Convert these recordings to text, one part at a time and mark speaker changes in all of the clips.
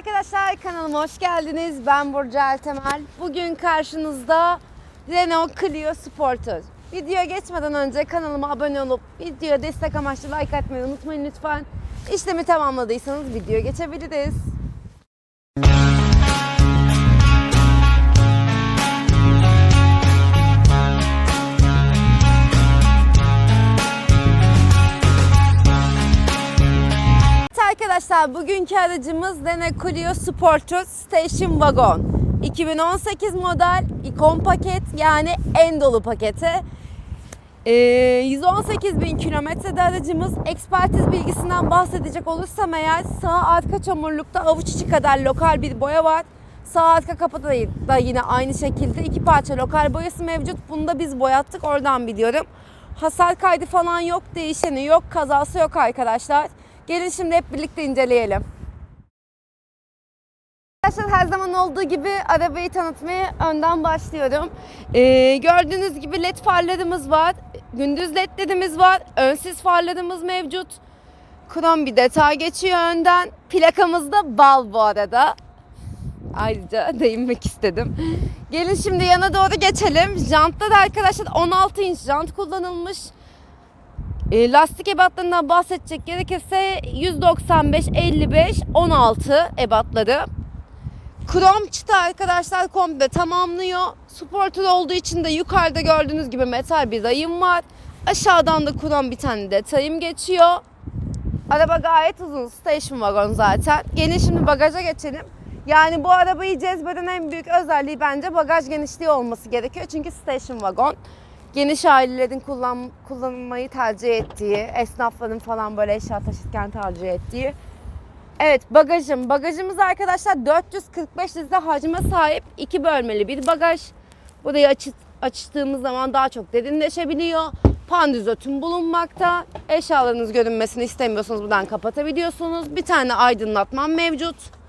Speaker 1: arkadaşlar kanalıma hoş geldiniz. Ben Burcu Ertemel. Bugün karşınızda Renault Clio Sporter. Videoya geçmeden önce kanalıma abone olup videoya destek amaçlı like atmayı unutmayın lütfen. İşlemi tamamladıysanız videoya geçebiliriz. Arkadaşlar bugünkü aracımız Renault Clio Sporter Station Wagon. 2018 model ikon paket yani en dolu paketi. Ee, 118 bin kilometrede aracımız ekspertiz bilgisinden bahsedecek olursam eğer sağ arka çamurlukta avuç içi kadar lokal bir boya var. Sağ arka kapıda da yine aynı şekilde iki parça lokal boyası mevcut. Bunu da biz boyattık oradan biliyorum. Hasar kaydı falan yok, değişeni yok, kazası yok arkadaşlar. Gelin şimdi hep birlikte inceleyelim. Arkadaşlar her zaman olduğu gibi arabayı tanıtmaya önden başlıyorum. Ee, gördüğünüz gibi led farlarımız var. Gündüz ledlerimiz var. Önsüz farlarımız mevcut. Krom bir detay geçiyor önden. Plakamız da bal bu arada. Ayrıca değinmek istedim. Gelin şimdi yana doğru geçelim. Jantlar arkadaşlar 16 inç jant kullanılmış. E, lastik ebatlarından bahsedecek gerekirse 195, 55, 16 ebatları. Krom çıta arkadaşlar komple tamamlıyor. Sporter olduğu için de yukarıda gördüğünüz gibi metal bir rayım var. Aşağıdan da krom bir tane detayım geçiyor. Araba gayet uzun. Station wagon zaten. Gelin şimdi bagaja geçelim. Yani bu arabayı cezbeden en büyük özelliği bence bagaj genişliği olması gerekiyor. Çünkü station wagon geniş ailelerin kullan, kullanmayı tercih ettiği, esnafların falan böyle eşya taşırken tercih ettiği. Evet bagajım. Bagajımız arkadaşlar 445 litre hacme sahip iki bölmeli bir bagaj. Burayı açı, açtığımız zaman daha çok derinleşebiliyor. Pandizotun bulunmakta. Eşyalarınız görünmesini istemiyorsanız buradan kapatabiliyorsunuz. Bir tane aydınlatma mevcut.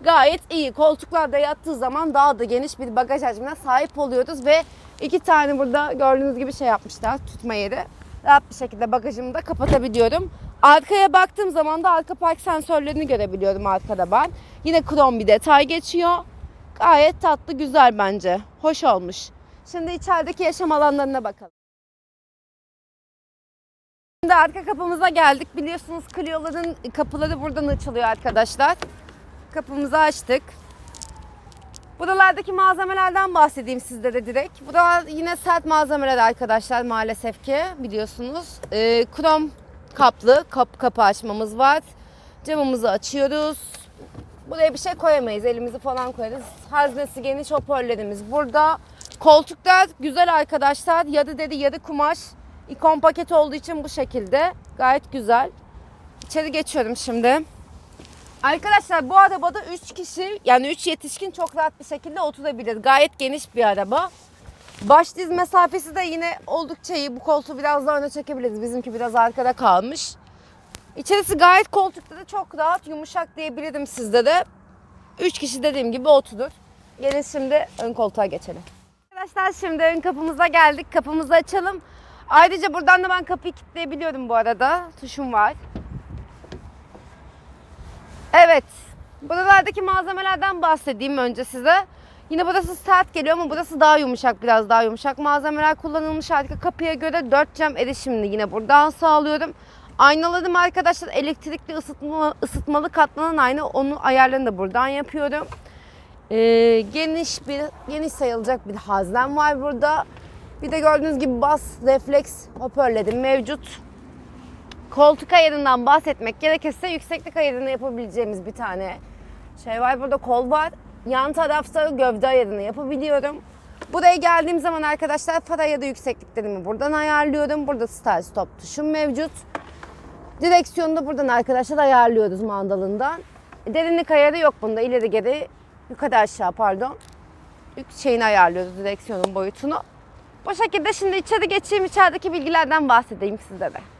Speaker 1: Gayet iyi. Koltuklarda yattığı zaman daha da geniş bir bagaj hacmine sahip oluyoruz ve iki tane burada gördüğünüz gibi şey yapmışlar tutma yeri. Rahat bir şekilde bagajımı da kapatabiliyorum. Arkaya baktığım zaman da arka park sensörlerini görebiliyorum arkada ben. Yine krom bir detay geçiyor. Gayet tatlı, güzel bence. Hoş olmuş. Şimdi içerideki yaşam alanlarına bakalım. Şimdi arka kapımıza geldik. Biliyorsunuz Clio'ların kapıları buradan açılıyor arkadaşlar. Kapımızı açtık. Buralardaki malzemelerden bahsedeyim sizlere direkt. Buralar yine sert malzemeler arkadaşlar maalesef ki biliyorsunuz. Ee, krom kaplı kap, kapı açmamız var. Camımızı açıyoruz. Buraya bir şey koyamayız. Elimizi falan koyarız. Haznesi geniş hoparlörlerimiz burada. Koltuklar güzel arkadaşlar. Yarı deri yarı kumaş. İkon paket olduğu için bu şekilde. Gayet güzel. İçeri geçiyorum şimdi. Arkadaşlar bu arabada 3 kişi yani 3 yetişkin çok rahat bir şekilde oturabilir. Gayet geniş bir araba. Baş diz mesafesi de yine oldukça iyi. Bu koltuğu biraz daha öne çekebiliriz. Bizimki biraz arkada kalmış. İçerisi gayet koltukları çok rahat, yumuşak diyebilirim sizlere. 3 kişi dediğim gibi oturur. Gelin şimdi ön koltuğa geçelim. Arkadaşlar şimdi ön kapımıza geldik. Kapımızı açalım. Ayrıca buradan da ben kapıyı kilitleyebiliyorum bu arada. Tuşum var. Evet. Buralardaki malzemelerden bahsedeyim önce size. Yine burası sert geliyor ama burası daha yumuşak, biraz daha yumuşak. Malzemeler kullanılmış arka kapıya göre 4 cam erişimli yine buradan sağlıyorum. Aynalarım arkadaşlar elektrikli ısıtma, ısıtmalı katlanan ayna. Onun ayarlarını da buradan yapıyorum. Ee, geniş bir geniş sayılacak bir haznem var burada. Bir de gördüğünüz gibi bas refleks hoparlörlerim mevcut. Koltuk ayarından bahsetmek gerekirse yükseklik ayarını yapabileceğimiz bir tane şey var. Burada kol var. Yan tarafta gövde ayarını yapabiliyorum. Buraya geldiğim zaman arkadaşlar far ayarı yüksekliklerimi buradan ayarlıyorum. Burada start stop tuşum mevcut. Direksiyonu da buradan arkadaşlar ayarlıyoruz mandalından. Derinlik ayarı yok bunda. İleri geri yukarı aşağı pardon. Şeyini ayarlıyoruz direksiyonun boyutunu. Bu şekilde şimdi içeri geçeyim. içerideki bilgilerden bahsedeyim size de.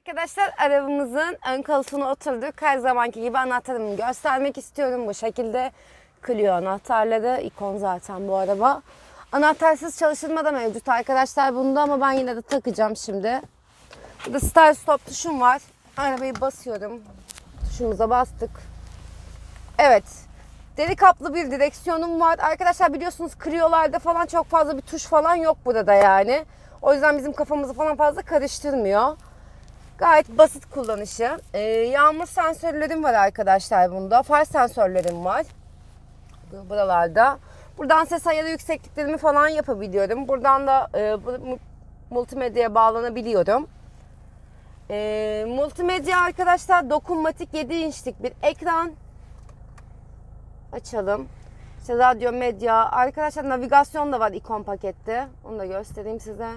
Speaker 1: Arkadaşlar arabamızın ön koltuğuna oturduk. Her zamanki gibi anahtarımı göstermek istiyorum. Bu şekilde Clio anahtarları. ikon zaten bu araba. Anahtarsız çalıştırma da mevcut arkadaşlar bunda ama ben yine de takacağım şimdi. Burada start stop tuşum var. Arabayı basıyorum. Tuşumuza bastık. Evet. Deri kaplı bir direksiyonum var. Arkadaşlar biliyorsunuz Clio'larda falan çok fazla bir tuş falan yok burada yani. O yüzden bizim kafamızı falan fazla karıştırmıyor. Gayet basit kullanışı. Ee, yağmur sensörlerim var arkadaşlar bunda. Far sensörlerim var. Buralarda. Buradan ses ayarı yüksekliklerimi falan yapabiliyorum. Buradan da e, bu- mu- multimedyaya bağlanabiliyorum. E, multimedya arkadaşlar dokunmatik 7 inçlik bir ekran. Açalım. İşte radyo, medya. Arkadaşlar navigasyon da var ikon pakette. Onu da göstereyim size.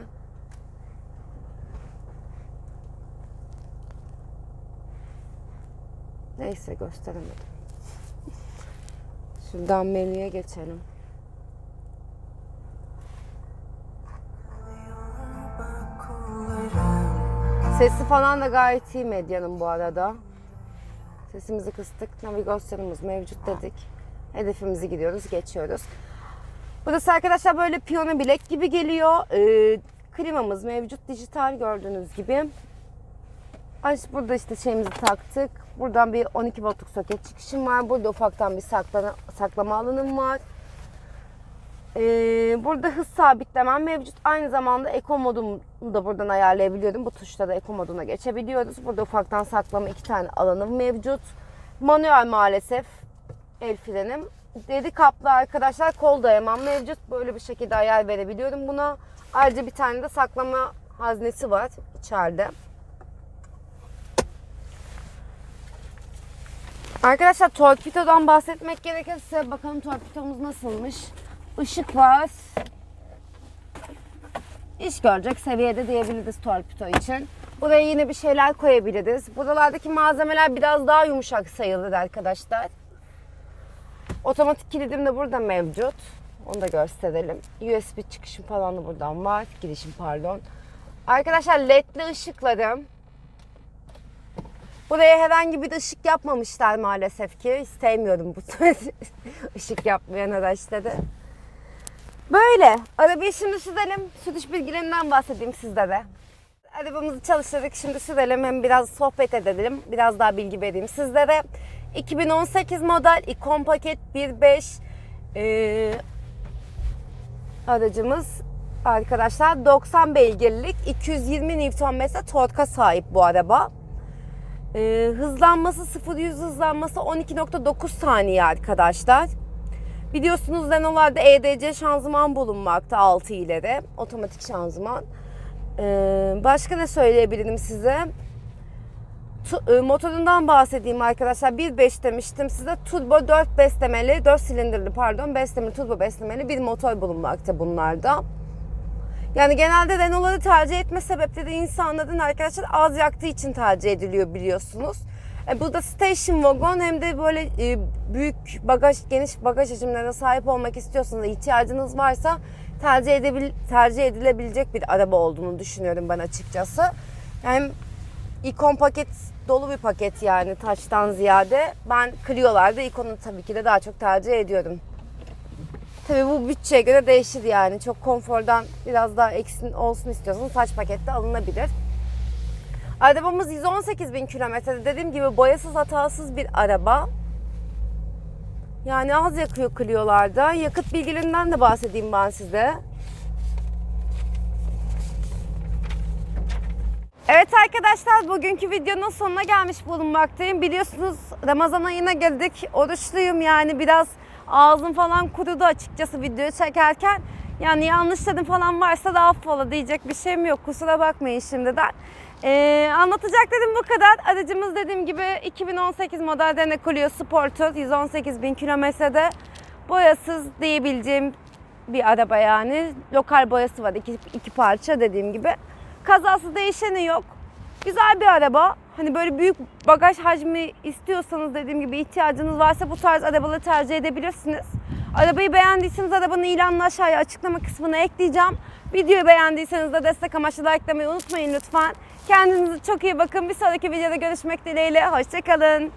Speaker 1: Neyse gösteremedim. Şuradan menüye geçelim. Sesi falan da gayet iyi medyanın bu arada. Sesimizi kıstık. Navigasyonumuz mevcut dedik. Hedefimizi gidiyoruz, geçiyoruz. Burası arkadaşlar böyle piyano bilek gibi geliyor. Ee, klimamız mevcut dijital gördüğünüz gibi. Ay, burada işte şeyimizi taktık. Buradan bir 12 voltluk soket çıkışım var. Burada ufaktan bir saklama, saklama alanım var. Ee, burada hız sabitlemem mevcut. Aynı zamanda Eco modumu da buradan ayarlayabiliyorum. Bu tuşla da Eco moduna geçebiliyoruz. Burada ufaktan saklama iki tane alanım mevcut. Manuel maalesef el frenim. Deri kaplı arkadaşlar kol dayamam mevcut. Böyle bir şekilde ayar verebiliyorum buna. Ayrıca bir tane de saklama haznesi var içeride. Arkadaşlar torpidodan bahsetmek gerekirse bakalım torpidomuz nasılmış. Işık var. İş görecek seviyede diyebiliriz torpido için. Buraya yine bir şeyler koyabiliriz. Buralardaki malzemeler biraz daha yumuşak sayılır arkadaşlar. Otomatik kilidim de burada mevcut. Onu da gösterelim. USB çıkışım falan da buradan var. Girişim pardon. Arkadaşlar ledli ışıklarım. Buraya herhangi bir ışık yapmamışlar maalesef ki. Sevmiyorum bu ışık yapmayan araçları. Böyle. Arabayı şimdi sürelim. Sürüş bilgilerinden bahsedeyim sizlere. Arabamızı çalıştırdık. Şimdi sürelim. Hem biraz sohbet edelim. Biraz daha bilgi vereyim sizlere. 2018 model ikon paket 1.5 ee, aracımız arkadaşlar 90 beygirlik 220 Nm torka sahip bu araba. Ee, hızlanması 0-100 hızlanması 12.9 saniye arkadaşlar. Biliyorsunuz Renault'larda EDC şanzıman bulunmakta 6 ileri. Otomatik şanzıman. Ee, başka ne söyleyebilirim size? E, motorundan bahsedeyim arkadaşlar. 1.5 demiştim size. Turbo 4 beslemeli, 4 silindirli pardon, beslemeli, turbo beslemeli bir motor bulunmakta bunlarda. Yani genelde Renault'ları tercih etme sebepleri insanların arkadaşlar az yaktığı için tercih ediliyor biliyorsunuz. E, burada station wagon hem de böyle e, büyük bagaj, geniş bagaj hacimlerine sahip olmak istiyorsanız, ihtiyacınız varsa tercih, edebil, tercih edilebilecek bir araba olduğunu düşünüyorum ben açıkçası. Hem ikon paket dolu bir paket yani taştan ziyade. Ben Clio'larda ikonu tabii ki de daha çok tercih ediyorum. Tabii bu bütçeye göre değişir yani. Çok konfordan biraz daha eksin olsun istiyorsanız saç pakette alınabilir. Arabamız 118 bin kilometrede. Dediğim gibi boyasız hatasız bir araba. Yani az yakıyor Clio'larda. Yakıt bilgilerinden de bahsedeyim ben size. Evet arkadaşlar bugünkü videonun sonuna gelmiş bulunmaktayım. Biliyorsunuz Ramazan ayına geldik. Oruçluyum yani biraz ağzım falan kurudu açıkçası videoyu çekerken. Yani yanlışlarım falan varsa da affola diyecek bir şeyim yok. Kusura bakmayın şimdiden. Ee, anlatacaklarım bu kadar. Aracımız dediğim gibi 2018 model Renault Clio Sporter 118 bin kilometrede boyasız diyebileceğim bir araba yani. Lokal boyası var iki, iki parça dediğim gibi. Kazası değişeni yok. Güzel bir araba. Hani böyle büyük bagaj hacmi istiyorsanız dediğim gibi ihtiyacınız varsa bu tarz arabaları tercih edebilirsiniz. Arabayı beğendiyseniz arabanın ilanını aşağıya açıklama kısmına ekleyeceğim. Videoyu beğendiyseniz de destek amaçlı likelamayı unutmayın lütfen. Kendinize çok iyi bakın. Bir sonraki videoda görüşmek dileğiyle. Hoşçakalın.